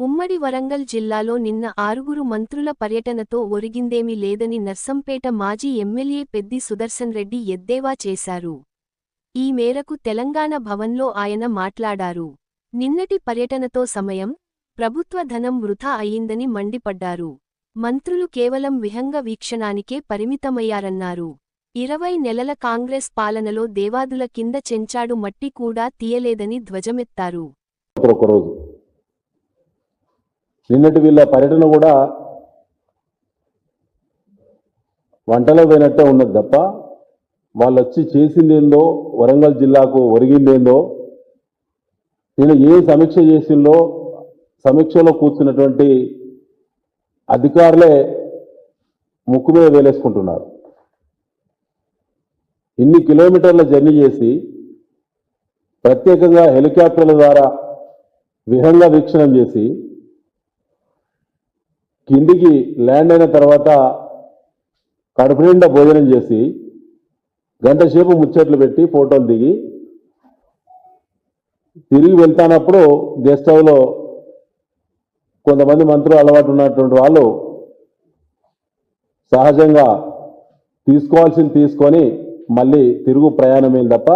ఉమ్మడి వరంగల్ జిల్లాలో నిన్న ఆరుగురు మంత్రుల పర్యటనతో ఒరిగిందేమీ లేదని నర్సంపేట మాజీ ఎమ్మెల్యే పెద్ది సుదర్శన్ రెడ్డి ఎద్దేవా చేశారు. ఈ మేరకు తెలంగాణ భవన్లో ఆయన మాట్లాడారు. నిన్నటి పర్యటనతో సమయం ప్రభుత్వ ధనం వృథా అయిందని మండిపడ్డారు. మంత్రులు కేవలం విహంగ వీక్షణానికే పరిమితమయ్యారన్నారు. ఇరవై నెలల కాంగ్రెస్ పాలనలో దేవాదుల కింద చెంచాడు మట్టి కూడా తీయలేదని ధ్వజమెత్తారు. నిన్నటి వీళ్ళ పర్యటన కూడా వంటలో పోయినట్టే ఉన్నది తప్ప వాళ్ళు వచ్చి చేసిందేందో వరంగల్ జిల్లాకు ఒరిగిందేందో నేను ఏ సమీక్ష చేసిందో సమీక్షలో కూర్చున్నటువంటి అధికారులే ముక్కు మీద వేలేసుకుంటున్నారు. ఇన్ని కిలోమీటర్ల జర్నీ చేసి ప్రత్యేకంగా హెలికాప్టర్ల ద్వారా విహంగ వీక్షణం చేసి కిందికి ల్యాండ్ అయిన తర్వాత కడుపు నిండా భోజనం చేసి గంట సేపు ముచ్చట్లు పెట్టి ఫోటోలు దిగి తిరిగి వెళ్తానప్పుడు గెస్ట్ హౌస్లో కొంతమంది మంత్రులు అలవాటు ఉన్నటువంటి వాళ్ళు సహజంగా తీసుకోవాల్సింది తీసుకొని మళ్ళీ తిరుగు ప్రయాణమే తప్ప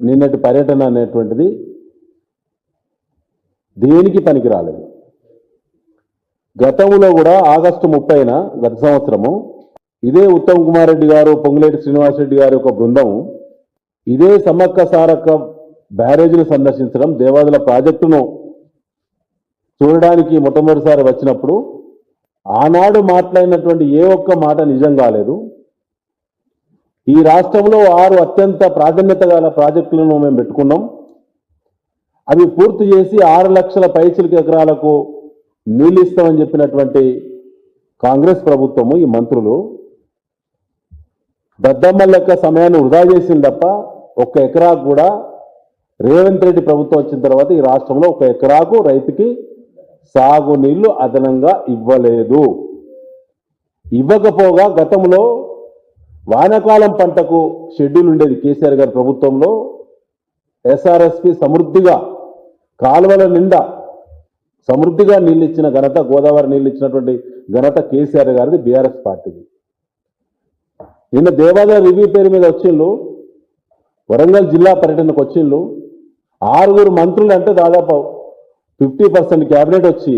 నిన్నటి పర్యటన అనేటువంటిది దేనికి పనికి రాలేదు గతంలో కూడా ఆగస్టు ముప్పైన గత సంవత్సరము ఇదే ఉత్తమ్ కుమార్ రెడ్డి గారు పొంగులేటి శ్రీనివాసరెడ్డి గారి ఒక బృందం ఇదే సమ్మక్క సారక్క బ్యారేజీని సందర్శించడం దేవాదుల ప్రాజెక్టును చూడడానికి మొట్టమొదటిసారి వచ్చినప్పుడు ఆనాడు మాట్లాడినటువంటి ఏ ఒక్క మాట నిజం కాలేదు. ఈ రాష్ట్రంలో ఆరు అత్యంత ప్రాధాన్యత గల ప్రాజెక్టులను మేము పెట్టుకున్నాం. అవి పూర్తి చేసి ఆరు లక్షల పైచిలకి ఎకరాలకు నీళ్ళు ఇస్తామని చెప్పినటువంటి కాంగ్రెస్ ప్రభుత్వము ఈ మంత్రులు దద్దమ్మ లెక్క సమయాన్ని వృధా చేసింది తప్ప ఒక్క ఎకరాకు కూడా రేవంత్ రెడ్డి ప్రభుత్వం వచ్చిన తర్వాత ఈ రాష్ట్రంలో ఒక ఎకరాకు రైతుకి సాగునీళ్ళు అదనంగా ఇవ్వలేదు. ఇవ్వకపోగా గతంలో వానాకాలం పంటకు షెడ్యూల్ ఉండేది కేసీఆర్ గారి ప్రభుత్వంలో. ఎస్ఆర్ఎస్పి సమృద్ధిగా కాలువల నిండా సమృద్ధిగా నీళ్ళు ఇచ్చిన ఘనత గోదావరి నీళ్ళు ఇచ్చినటువంటి ఘనత కేసీఆర్ గారిది బీఆర్ఎస్ పార్టీది. నిన్న దేవాదాయ రివ్యూ పేరు మీద వచ్చిండు వరంగల్ జిల్లా పర్యటనకు వచ్చిండు ఆరుగురు మంత్రులు అంటే దాదాపు ఫిఫ్టీ పర్సెంట్ క్యాబినెట్ వచ్చి